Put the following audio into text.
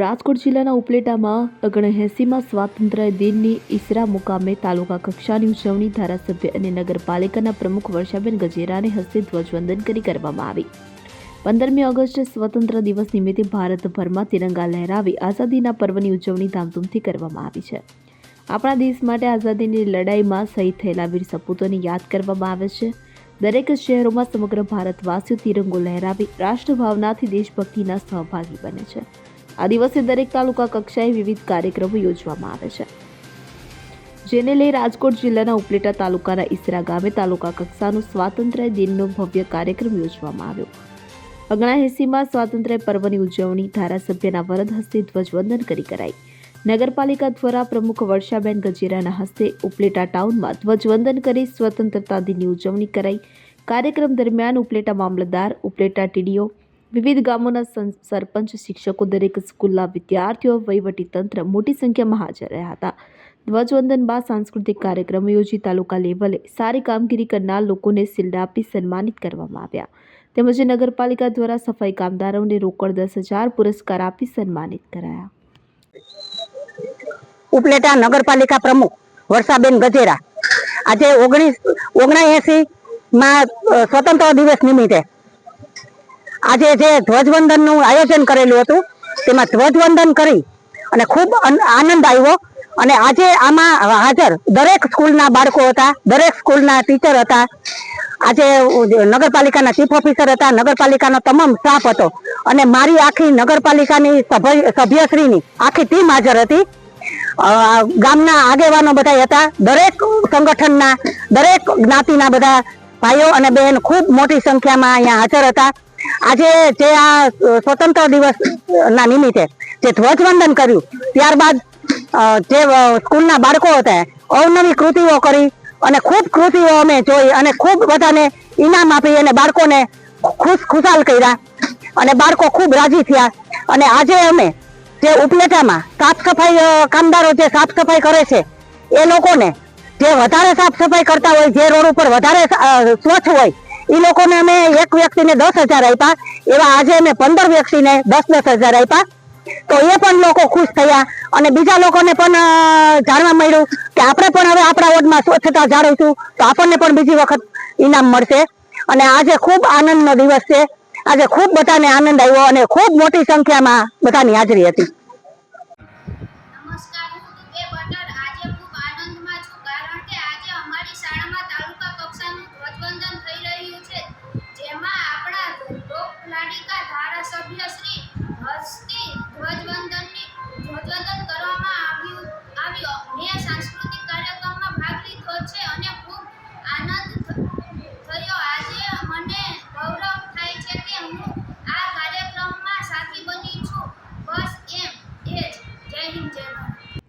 રાજકોટ જિલ્લાના ઉપલેટામાં ઓગણએંસીમાં સ્વાતંત્ર્ય દિનની ઈસરા મુકામે તાલુકા કક્ષાની ઉજવણી ધારાસભ્ય અને નગરપાલિકાના પ્રમુખ વર્ષાબેન ગજેરાને હસ્તે ધ્વજવંદન કરી કરવામાં આવી. પંદરમી ઓગસ્ટ સ્વતંત્ર દિવસ નિમિત્તે ભારતભરમાં તિરંગા લહેરાવી આઝાદીના પર્વની ઉજવણી ધામધૂમથી કરવામાં આવી છે. આપણા દેશ માટે આઝાદીની લડાઈમાં શહીદ થયેલા વીર સપૂતોને યાદ કરવામાં આવે છે. દરેક શહેરોમાં સમગ્ર ભારતવાસીઓ તિરંગો લહેરાવી રાષ્ટ્રભાવનાથી દેશભક્તિના સહભાગી બને છે. આ દિવસે દરેક તાલુકા કક્ષાએ વિવિધ કાર્યક્રમો યોજવામાં આવે છે. જેને લઈ રાજકોટ જિલ્લાના ઉપલેટા તાલુકાના ઈસરા ગામે તાલુકા કક્ષાનો સ્વાતંત્ર્ય દિનનો ભવ્ય કાર્યક્રમ યોજવામાં આવ્યો. ઓગણાએંસીમાં સ્વાતંત્ર્ય પર્વની ઉજવણી ધારાસભ્યના વરદ હસ્તે ધ્વજવંદન કરી કરાઈ. નગરપાલિકા દ્વારા પ્રમુખ વર્ષાબેન ગજેરાના હસ્તે ઉપલેટા ટાઉનમાં ધ્વજવંદન કરી સ્વતંત્રતા દિનની ઉજવણી કરાઈ. કાર્યક્રમ દરમિયાન ઉપલેટા મામલતદાર, ઉપલેટા ટીડીઓ વિવિધ ગામોના સરપંચ, શિક્ષકો દરેક સ્કૂલના વિદ્યાર્થીઓ વહીવટીતંત્ર મોટી સંખ્યામાં હાજર રહ્યા હતા. ધ્વજવંદન બાદ સાંસ્કૃતિક કાર્યક્રમ યોજી તાલુકા લેવલે સારી કામગીરી કરનાર લોકોને શિલ્ડ આપી સન્માનિત કરવામાં આવ્યા. તેમજ નગરપાલિકા દ્વારા સફાઈ કામદારોને રોકડ દસ હજાર પુરસ્કાર આપી સન્માનિત કરાયા. ઉપલેટા નગરપાલિકા પ્રમુખ વર્ષાબેન ગજેરા આજે ઓગણીસ ઓગણએસી માં સ્વતંત્ર દિવસ નિમિત્તે આજે જે ધ્વજવંદનનું આયોજન કરેલું હતું, તેમાં ધ્વજવંદન કરી અને ખૂબ આનંદ આવ્યો. અને આજે આમાં હાજર દરેક સ્કૂલના બાળકો હતા, દરેક સ્કૂલના ટીચર હતા. આજે નગરપાલિકાના ચીફ ઓફિસર હતા, નગરપાલિકાનો તમામ સ્ટાફ હતો. અને મારી આખી નગરપાલિકાની સભ્ય, સભ્યશ્રીની આખી ટીમ હાજર હતી. ગામના આગેવાનો બધા હતા, દરેક સંગઠનના, દરેક જ્ઞાતિના બધા ભાઈઓ અને બહેન ખૂબ મોટી સંખ્યામાં અહીંયા હાજર હતા. આજે જે આ સ્વતંત્ર દિવસ ના નિમિત્તે જે ધ્વજવંદન કર્યું, ત્યારબાદ જે સ્કૂલના બાળકો હતા, અવનવી કૃતિઓ કરી અને ખૂબ કૃતિઓ અમે જોઈ અને ખૂબ બધાને ઇનામ આપી અને બાળકોને ખુશ ખુશાલ કર્યા અને બાળકો ખૂબ રાજી થયા. અને આજે અમે જે ઉપલેટામાં સાફ સફાઈ કામદારો જે સાફ સફાઈ કરે છે, એ લોકોને જે વધારે સાફ સફાઈ કરતા હોય, જે રોડ ઉપર વધારે સ્વચ્છ હોય એ લોકોને અમે એક વ્યક્તિને દસ હજાર આપ્યા એવા આજે અમે પંદર વ્યક્તિને દસ દસ હજાર આપ્યા તો એ પણ લોકો ખુશ થયા અને બીજા લોકોને પણ જાણવા મળ્યું કે આપણે પણ હવે આપણા વોર્ડમાં સ્વચ્છતા જાળવીશું તો આપણને પણ બીજી વખત ઇનામ મળશે. અને આજે ખૂબ આનંદનો દિવસ છે. આજે ખૂબ બધાને આનંદ આવ્યો અને ખૂબ મોટી સંખ્યામાં બધાની હાજરી હતી.